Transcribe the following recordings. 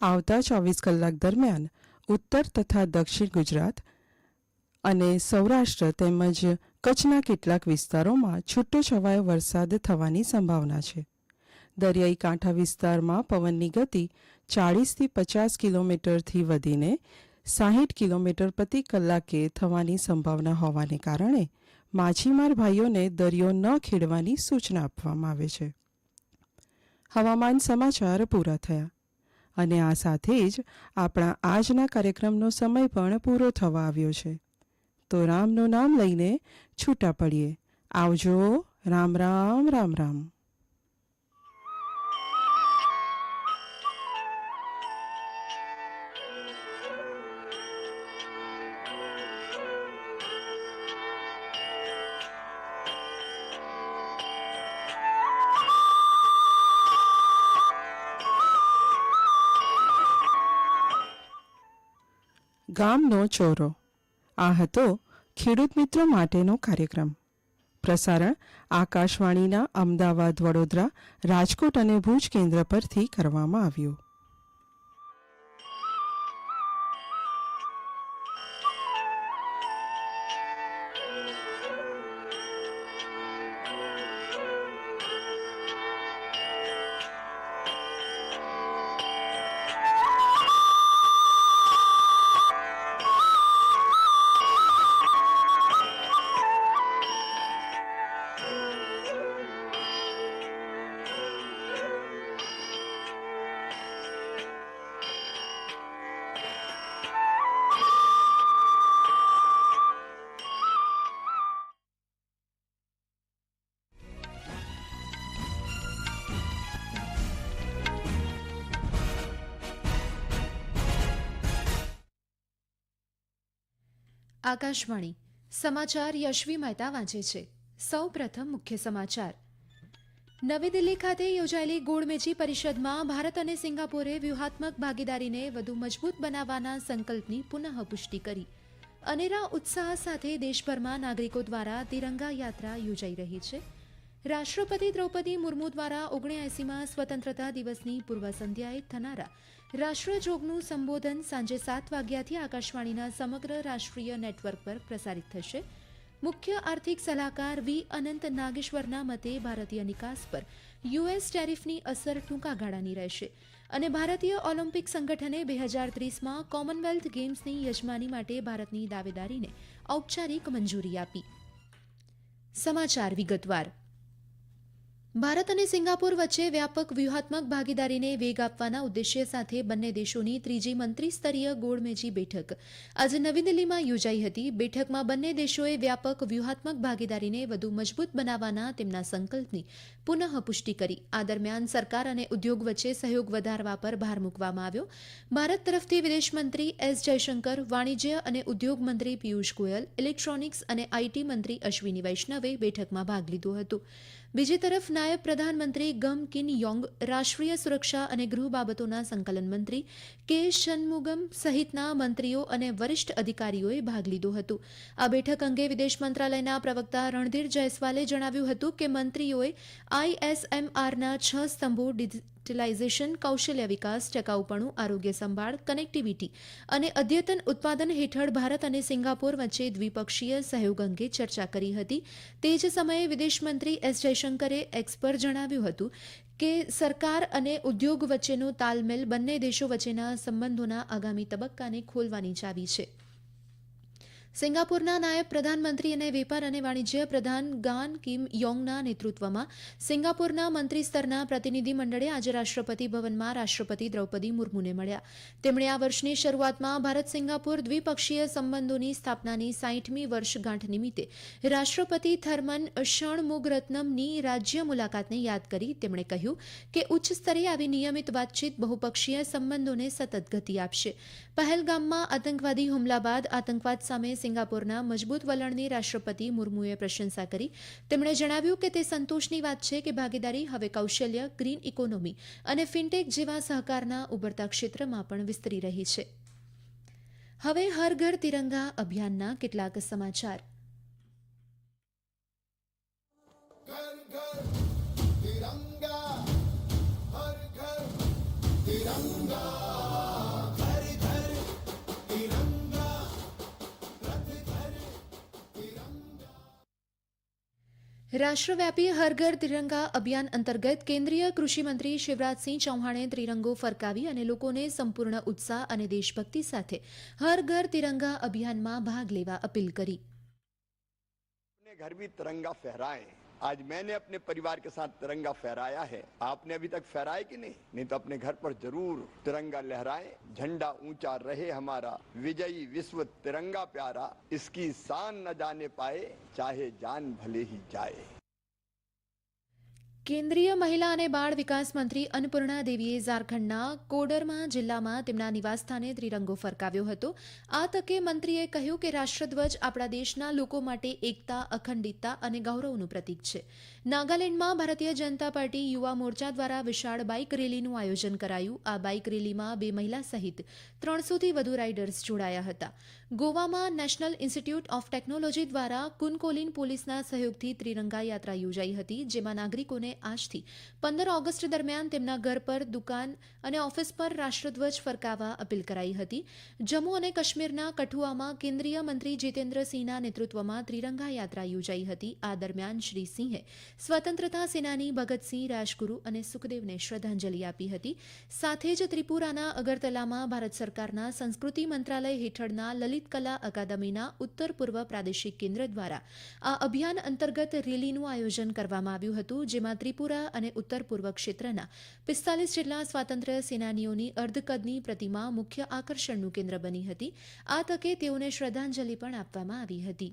આવતા ચોવીસ કલાક દરમિયાન ઉત્તર તથા દક્ષિણ ગુજરાત અને સૌરાષ્ટ્ર તેમજ કચ્છના કેટલાક વિસ્તારોમાં છૂટોછવાયો વરસાદ થવાની સંભાવના છે. દરિયાઈ કાંઠા વિસ્તારમાં પવનની ગતિ ચાળીસથી પચાસ કિલોમીટરથી વધીને સાહીઠ કિલોમીટર પ્રતિ કલાકે થવાની સંભાવના હોવાને કારણે માછીમાર ભાઈઓને દરિયો ન ખેડવાની સૂચના આપવામાં આવે છે. હવામાન સમાચાર પૂરા થયા. અને આ સાથે જ આપણા આજના કાર્યક્રમનો સમય પણ પૂરો થવા આવ્યો છે. તો રામનું નામ લઈને છૂટા પડીએ. આવજો. રામ રામ રામ રામ. ગામનો ચોરો. આ હતો ખેડૂત મિત્રો માટેનો કાર્યક્રમ. પ્રસારણ આકાશવાણીના અમદાવાદ વડોદરા, રાજકોટ અને ભુજ કેન્દ્ર પરથી કરવામાં આવ્યું. આકાશવાણી, સમાચાર યશવી મહેતા વાંચે છે. સૌ પ્રથમ મુખ્ય સમાચાર. નવી દિલ્હી ખાતે યોજાયેલી ગોળમેજી પરિષદમાં ભારત અને સિંગાપોરે વ્યૂહાત્મક ભાગીદારીને વધુ મજબૂત બનાવવાના સંકલ્પની પુનઃપુષ્ટિ કરી. અનેરા ઉત્સાહ સાથે દેશભરમાં નાગરિકો દ્વારા તિરંગા યાત્રા યોજાઈ રહી છે. રાષ્ટ્રપતિ દ્રૌપદી મુર્મુ દ્વારા ઓગણ્યાએંસીમાં સ્વતંત્રતા દિવસની પૂર્વ સંધ્યાએ થનારા રાષ્ટ્રજોગનું સંબોધન સાંજે સાત વાગ્યાથી આકાશવાણીના સમગ્ર રાષ્ટ્રીય નેટવર્ક પર પ્રસારિત થશે. મુખ્ય આર્થિક સલાહકાર વી. અનંત નાગેશ્વરના મતે ભારતીય નિકાસ પર યુએસ ટેરિફની અસર ટૂંકા ગાળાની રહેશે અને ભારતીય ઓલિમ્પિક સંગઠને બે હજાર ત્રીસમાં કોમનવેલ્થ ગેમ્સની યજમાની માટે ભારતની દાવેદારીને ઔપચારિક મંજૂરી આપી. સમાચાર વિગતવાર. ભારત અને સિંગાપુર વચ્ચે વ્યાપક વ્યૂહાત્મક ભાગીદારીને વેગ આપવાના ઉદ્દેશ્ય સાથે બંને દેશોની ત્રીજી મંત્રી સ્તરીય ગોળમેજી બેઠક. આજે નવી દિલ્હીમાં યોજાઈ હતી. બેઠકમાં બંને દેશોએ વ્યાપક વ્યૂહાત્મક ભાગીદારીને વધુ મજબૂત બનાવવાના તેમના સંકલ્પની પુનઃપુષ્ટિ કરી. આ દરમિયાન સરકાર અને ઉદ્યોગ વચ્ચે સહયોગ વધારવા પર ભાર મૂકવામાં આવ્યો. ભારત તરફથી વિદેશ મંત્રી એસ જયશંકર, વાણિજ્ય અને ઉદ્યોગ મંત્રી પિયુષ ગોયલ, ઇલેક્ટ્રોનિક્સ અને આઈટી મંત્રી અશ્વિની વૈષ્ણવે બેઠકમાં ભાગ લીધો હતો. બીજી તરફ, નાયબ પ્રધાનમંત્રી ગમ કિન યોંગ રાષ્ટ્રીય સુરક્ષા અને ગૃહ બાબતોના સંકલન મંત્રી કે શનમુગમ સહિતના મંત્રીઓ અને વરિષ્ઠ અધિકારીઓએ ભાગ લીધો હતો. આ બેઠક અંગે વિદેશ મંત્રાલયના પ્રવક્તા રણધીર જયસ્વાલે જણાવ્યું હતું કે મંત્રીઓએ આઈએસએમઆરના છ સ્તંભો ડિજિટલાઇઝેશન કૌશલ્ય વિકાસ, ટકાઉપણું, આરોગ્ય સંભાળ, કનેક્ટિવિટી અને અદ્યતન ઉત્પાદન હેઠળ ભારત અને સિંગાપોર વચ્ચે દ્વિપક્ષીય સહયોગ અંગે ચર્ચા કરી હતી. તે જ સમયે વિદેશ મંત્રી એસ જયશંકરે એક્સ જણાવ્યું હતું કે સરકાર અને ઉદ્યોગ વચ્ચેનો તાલમેલ બંને દેશો વચ્ચેના સંબંધોના આગામી તબક્કાને ખોલવાની ચાવી છે. સિંગાપુરના નાયબ પ્રધાનમંત્રી અને વેપાર અને વાણિજ્ય પ્રધાન ગાન કિમ યોંગના નેતૃત્વમાં સિંગાપુરના મંત્રી સ્તરના પ્રતિનિધિ મંડળે આજે રાષ્ટ્રપતિ ભવનમાં રાષ્ટ્રપતિ દ્રૌપદી મુર્મુને મળ્યા. તેમણે આ વર્ષની શરૂઆતમાં ભારત સિંગાપુર દ્વિપક્ષીય સંબંધોની સ્થાપનાની સાહીઠમી વર્ષગાંઠ નિમિત્તે રાષ્ટ્રપતિ થર્મન ષણમુગરત્નમની રાજ્ય મુલાકાતને યાદ કરી તેમણે કહ્યું કે ઉચ્ચ સ્તરે આવી નિયમિત વાતચીત બહુપક્ષીય સંબંધોને સતત ગતિ આપશે. પહેલગામમાં આતંકવાદી હુમલા બાદ આતંકવાદ સામે સિંગાપોરના મજબૂત વલણની રાષ્ટ્રપતિ મુર્મુએ પ્રશંસા કરી. તેમણે જણાવ્યું કે તે સંતોષની વાત છે કે ભાગીદારી હવે કૌશલ્ય, ગ્રીન ઇકોનોમી અને ફિનટેક જેવા સહકારના ઉભરતા ક્ષેત્રમાં પણ વિસ્તરી રહી છે. હવે હર ઘર તિરંગા અભિયાનના કેટલાક સમાચાર. ઘર ઘર રાષ્ટ્રવ્યાપી હર ઘર તિરંગા અભિયાન અંતર્ગત કેન્દ્રીય કૃષિમંત્રી શિવરાજસિંહ ચૌહાણે ત્રિરંગો ફરકાવી અને લોકોને સંપૂર્ણ ઉત્સાહ અને દેશભક્તિ સાથે હર ઘર તિરંગા અભિયાનમાં ભાગ લેવા અપીલ કરી. ઘર ભી તિરંગા ફહેરાએ आज मैंने अपने परिवार के साथ तिरंगा फहराया है। आपने अभी तक फहराया कि नहीं? नहीं तो अपने घर पर ज़रूर तिरंगा लहराए। झंडा ऊँचा रहे हमारा। विजयी विश्व तिरंगा प्यारा। इसकी शान न जाने पाए, चाहे जान भले ही जाए। કેન્દ્રીય મહિલા અને બાળ વિકાસ મંત્રી અન્નપૂર્ણા દેવીએ ઝારખંડના કોડરમાં જિલ્લામાં તેમના નિવાસસ્થાને ત્રિરંગો ફરકાવ્યો હતો. આ તકે મંત્રીએ કહ્યું કે રાષ્ટ્રધ્વજ આપણા દેશના લોકો માટે એકતા, અખંડિતતા અને ગૌરવનું પ્રતીક છે. નાગાલેન્ડમાં ભારતીય જનતા પાર્ટી યુવા મોરચા દ્વારા વિશાળ બાઇક રેલીનું આયોજન કરાયું. આ બાઇક રેલીમાં બે મહિલા સહિત ત્રણસોથી વધુ રાઇડર્સ જોડાયા હતા. ગોવામાં નેશનલ ઇન્સ્ટિટ્યૂટ ઓફ ટેકનોલોજી દ્વારા કુનકોલિન પોલીસના સહયોગથી ત્રિરંગા યાત્રા યોજાઈ હતી, જેમાં નાગરિકોને આજથી પંદર ઓગસ્ટ દરમિયાન તેમના ઘર પર દુકાન અને ઓફિસ પર રાષ્ટ્રધ્વજ ફરકાવવા અપીલ કરાઈ હતી. જમ્મુ અને કાશ્મીરના કઠુઆમાં કેન્દ્રીય મંત્રી જીતેન્દ્રસિંહના નેતૃત્વમાં ત્રિરંગા યાત્રા યોજાઈ હતી. આ દરમિયાન શ્રી સિંહે સ્વતંત્રતા સેનાની ભગતસિંહ, રાજગુરુ અને સુખદેવને શ્રદ્ધાંજલિ આપી હતી. સાથે જ ત્રિપુરાના અગરતલામાં ભારત સરકારના સંસ્કૃતિ મંત્રાલય હેઠળના લલિત કલા અકાદમીના ઉત્તર પૂર્વ પ્રાદેશિક કેન્દ્ર દ્વારા આ અભિયાન અંતર્ગત રેલીનું આયોજન કરવામાં આવ્યું હતું, જેમાં ત્રિપુરા અને ઉત્તર પૂર્વ ક્ષેત્રના પિસ્તાલીસ જેટલા સ્વાતંત્ર્ય સેનાનીઓની અર્ધકદની પ્રતિમા મુખ્ય આકર્ષણનું કેન્દ્ર બની હતી. આ તકે તેઓને શ્રદ્ધાંજલિ પણ આપવામાં આવી હતી.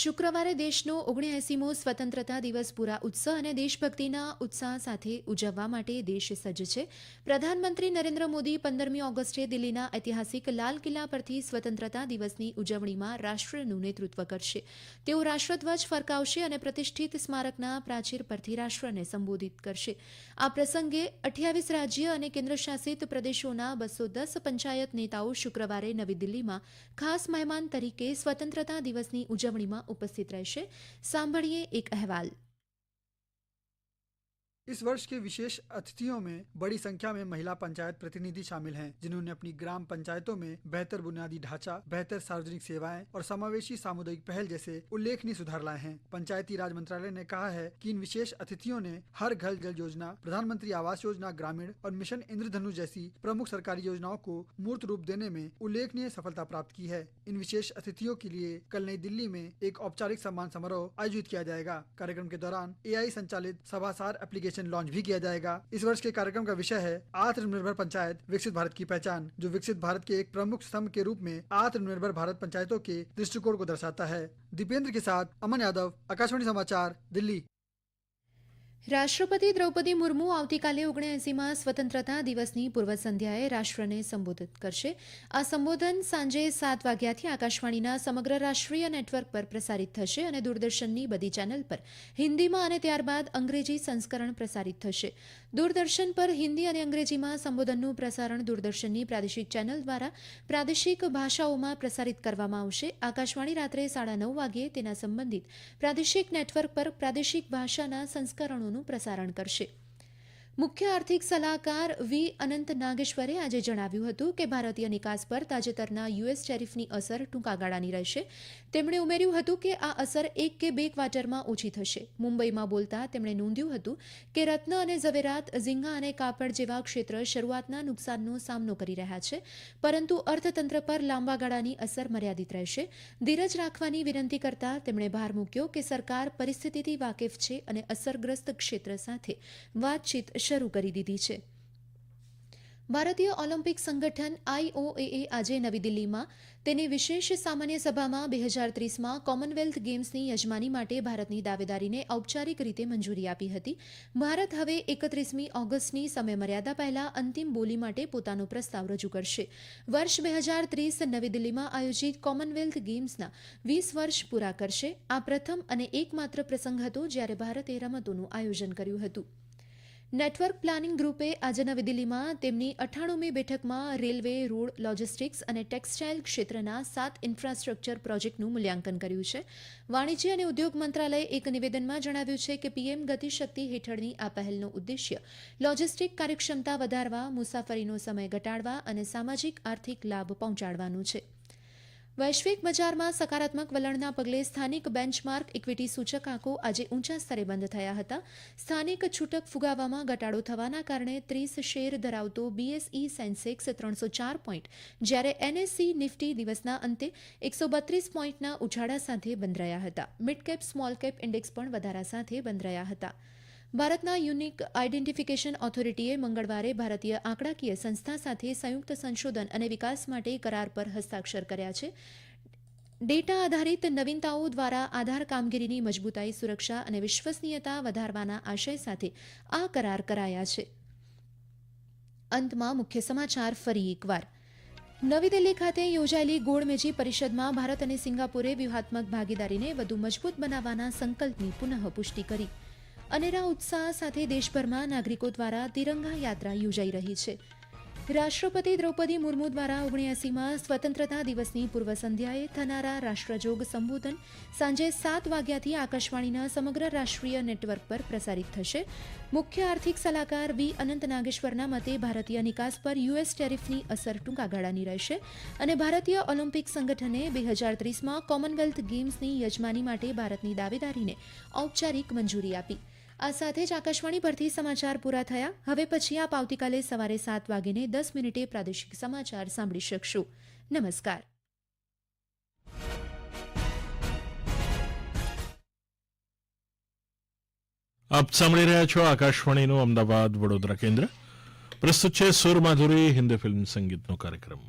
શુક્રવારે દેશનો ઓગણએસીમો સ્વતંત્રતા દિવસ પૂરા ઉત્સાહ અને દેશભક્તિના ઉત્સાહ સાથે ઉજવવા માટે દેશ સજ્જ છે. પ્રધાનમંત્રી નરેન્દ્ર મોદી પંદરમી ઓગસ્ટે દિલ્હીના ઐતિહાસિક લાલ કિલ્લા પરથી સ્વતંત્રતા દિવસની ઉજવણીમાં રાષ્ટ્રનું નેતૃત્વ કરશે. તેઓ રાષ્ટ્રધ્વજ ફરકાવશે અને પ્રતિષ્ઠિત સ્મારકના પ્રાચીર પરથી રાષ્ટ્રને સંબોધિત કરશે. આ પ્રસંગે અઠ્યાવીસ રાજ્ય અને કેન્દ્રશાસિત પ્રદેશોના બસો દસ પંચાયત નેતાઓ શુક્રવારે નવી દિલ્હીમાં ખાસ મહેમાન તરીકે સ્વતંત્રતા દિવસની ઉજવણીમાં ઉપસ્થિત રહેશે. સાંભળીએ એક અહેવાલ. इस वर्ष के विशेष अतिथियों में बड़ी संख्या में महिला पंचायत प्रतिनिधि शामिल हैं, जिन्होंने अपनी ग्राम पंचायतों में बेहतर बुनियादी ढांचा, बेहतर सार्वजनिक सेवाएँ और समावेशी सामुदायिक पहल जैसे उल्लेखनीय सुधार लाए हैं। पंचायती राज मंत्रालय ने कहा है कि इन विशेष अतिथियों ने हर घर जल योजना, प्रधानमंत्री आवास योजना, ग्रामीण और मिशन इंद्रधनुष जैसी प्रमुख सरकारी योजनाओं को मूर्त रूप देने में उल्लेखनीय सफलता प्राप्त की है। इन विशेष अतिथियों के लिए कल नई दिल्ली में एक औपचारिक सम्मान समारोह आयोजित किया जाएगा। कार्यक्रम के दौरान एआई संचालित सभासार एप्लीकेशन लॉन्च भी किया जाएगा। इस वर्ष के कार्यक्रम का विषय है आत्मनिर्भर पंचायत, विकसित भारत की पहचान, जो विकसित भारत के एक प्रमुख स्तंभ के रूप में आत्मनिर्भर भारत पंचायतों के दृष्टिकोण को दर्शाता है। दीपेंद्र के साथ अमन यादव, आकाशवाणी समाचार, दिल्ली। રાષ્ટ્રપતિ દ્રૌપદી મુર્મુ આવતીકાલે ઓગણએસીમાં સ્વતંત્રતા દિવસની પૂર્વ સંધ્યાએ રાષ્ટ્રને સંબોધિત કરશે. આ સંબોધન સાંજે સાત વાગ્યાથી આકાશવાણીના સમગ્ર રાષ્ટ્રીય નેટવર્ક પર પ્રસારિત થશે અને દૂરદર્શનની બધી ચેનલ પર હિન્દીમાં અને ત્યારબાદ અંગ્રેજી સંસ્કરણ પ્રસારિત થશે. દૂરદર્શન પર હિન્દી અને અંગ્રેજીમાં સંબોધનનું પ્રસારણ દૂરદર્શનની પ્રાદેશિક ચેનલ દ્વારા પ્રાદેશિક ભાષાઓમાં પ્રસારિત કરવામાં આવશે. આકાશવાણી રાત્રે સાડા નવ વાગ્યે તેના સંબંધિત પ્રાદેશિક નેટવર્ક પર પ્રાદેશિક ભાષાના સંસ્કરણોનું પ્રસારણ કરશે. મુખ્ય આર્થિક સલાહકાર વી અનંત નાગેશ્વરે આજે જણાવ્યું હતું કે ભારતીય નિકાસ પર તાજેતરના યુએસ ટેરિફની અસર ટૂંકા ગાળાની રહેશે. તેમણે ઉમેર્યું હતું કે આ અસર એક કે બે ક્વાર્ટરમાં ઓછી થશે. મુંબઈમાં બોલતા તેમણે નોંધ્યું હતું કે રત્ન અને ઝવેરાત, ઝીંગા અને કાપડ જેવા ક્ષેત્ર શરૂઆતના નુકસાનનો સામનો કરી રહ્યા છે, પરંતુ અર્થતંત્ર પર લાંબા ગાળાની અસર મર્યાદિત રહેશે. ધીરજ રાખવાની વિનંતી કરતા તેમણે ભાર મૂક્યો કે સરકાર પરિસ્થિતિથી વાકેફ છે અને અસરગ્રસ્ત ક્ષેત્ર સાથે વાતચીત શરૂ કરી દીધી છે. ભારતીય ઓલિમ્પિક સંગઠન આઈઓએએ આજે નવી દિલ્હીમાં તેની વિશેષ સામાન્ય સભામાં બે હજાર ત્રીસમાં કોમનવેલ્થ ગેમ્સની યજમાની માટે ભારતની દાવેદારીને ઔપચારિક રીતે મંજૂરી આપી હતી. ભારત હવે એકત્રીસમી ઓગસ્ટની સમયમર્યાદા પહેલા અંતિમ બોલી માટે પોતાનો પ્રસ્તાવ રજૂ કરશે. વર્ષ બે હજાર ત્રીસ નવી દિલ્હીમાં આયોજિત કોમનવેલ્થ ગેમ્સના વીસ વર્ષ પૂરા કરશે. આ પ્રથમ અને એકમાત્ર પ્રસંગ હતો જ્યારે ભારતે રમતોનું આયોજન કર્યું હતું. નેટવર્ક પ્લાનિંગ ગ્રુપે આજે નવી દિલ્હીમાં તેમની અઠ્ઠાણુમી બેઠકમાં રેલવે, રોડ, લોજિસ્ટિક્સ અને ટેક્સટાઇલ ક્ષેત્રના સાત ઇન્ફ્રાસ્ટ્રક્ચર પ્રોજેક્ટનું મૂલ્યાંકન કર્યું છે. વાણિજ્ય અને ઉદ્યોગ મંત્રાલયે એક નિવેદનમાં જણાવ્યું છે કે પીએમ ગતિશક્તિ હેઠળની આ પહેલનો ઉદ્દેશ્ય લોજિસ્ટિક કાર્યક્ષમતા વધારવા, મુસાફરીનો સમય ઘટાડવા અને સામાજિક આર્થિક લાભ પહોંચાડવાનું છે. વૈશ્વિક બજારમાં સકારાત્મક વલણના પગલે સ્થાનિક બેન્ચમાર્ક ઇક્વિટી સૂચકાંકો આજે ઊંચા સ્તરે બંધ થયા હતા. સ્થાનિક છૂટક ફુગાવામાં ઘટાડો થવાના કારણે ત્રીસ શેર ધરાવતો બીએસઈ સેન્સેક્સ ત્રણસો ચાર પોઈન્ટ જ્યારે એનએસસી નિફ્ટી દિવસના અંતે એકસો બત્રીસ પોઈન્ટના ઉછાળા સાથે બંધ રહ્યા હતા. મિડકેપ સ્મોલ કેપ ઇન્ડેક્સ પણ વધારા સાથે બંધ રહ્યા હતા. ભારતના યુનિક આઇડેન્ટિફિકેશન ઓથોરિટીએ મંગળવારે ભારતીય આંકડાકીય સંસ્થા સાથે સંયુક્ત સંશોધન અને વિકાસ માટે કરાર પર હસ્તાક્ષર કર્યા છે. ડેટા આધારિત નવીનતાઓ દ્વારા આધાર કામગીરીની મજબૂતાઈ, સુરક્ષા અને વિશ્વસનીયતા વધારવાના આશય સાથે આ કરાર કરાયા છે. અંતમાં મુખ્ય સમાચાર ફરી એકવાર. નવી દિલ્હી ખાતે યોજાયેલી ગોળમેજી પરિષદમાં ભારત અને સિંગાપુરે વ્યૂહાત્મક ભાગીદારીને વધુ મજબૂત બનાવવાના સંકલ્પની પુનઃ પુષ્ટિ કરી. અનેરા ઉત્સાહ સાથે દેશભરમાં નાગરિકો દ્વારા તિરંગા યાત્રા યોજાઈ રહી છે. રાષ્ટ્રપતિ દ્રૌપદી મુર્મુ દ્વારા ઓગણ્યાસીમાં સ્વતંત્રતા દિવસની પૂર્વ સંધ્યાએ થનારા રાષ્ટ્રજોગ સંબોધન સાંજે સાત વાગ્યાથી આકાશવાણીના સમગ્ર રાષ્ટ્રીય નેટવર્ક પર પ્રસારિત થશે. મુખ્ય આર્થિક સલાહકાર વી અનંત નાગેશ્વરના મતે ભારતીય નિકાસ પર યુએસ ટેરિફની અસર ટૂંકા ગાળાની રહેશે અને ભારતીય ઓલિમ્પિક સંગઠને બે હજાર ત્રીસમાં કોમનવેલ્થ ગેમ્સની યજમાની માટે ભારતની દાવેદારીને ઔપચારિક મંજૂરી આપી. આ સાથે જ આકાશવાણી પરથી સમાચાર પૂરા થયા. હવે પછી આપ આવતીકાલે સવારે સાત વાગીને દસ મિનિટે પ્રાદેશિક સમાચાર સાંભળી શકશો. નમસ્કાર. આપ સાંભળી રહ્યા છો આકાશવાણીનું અમદાવાદ વડોદરા કેન્દ્ર. પ્રસ્તુત છે સુર માધુરી હિન્દી ફિલ્મ સંગીતનો કાર્યક્રમ.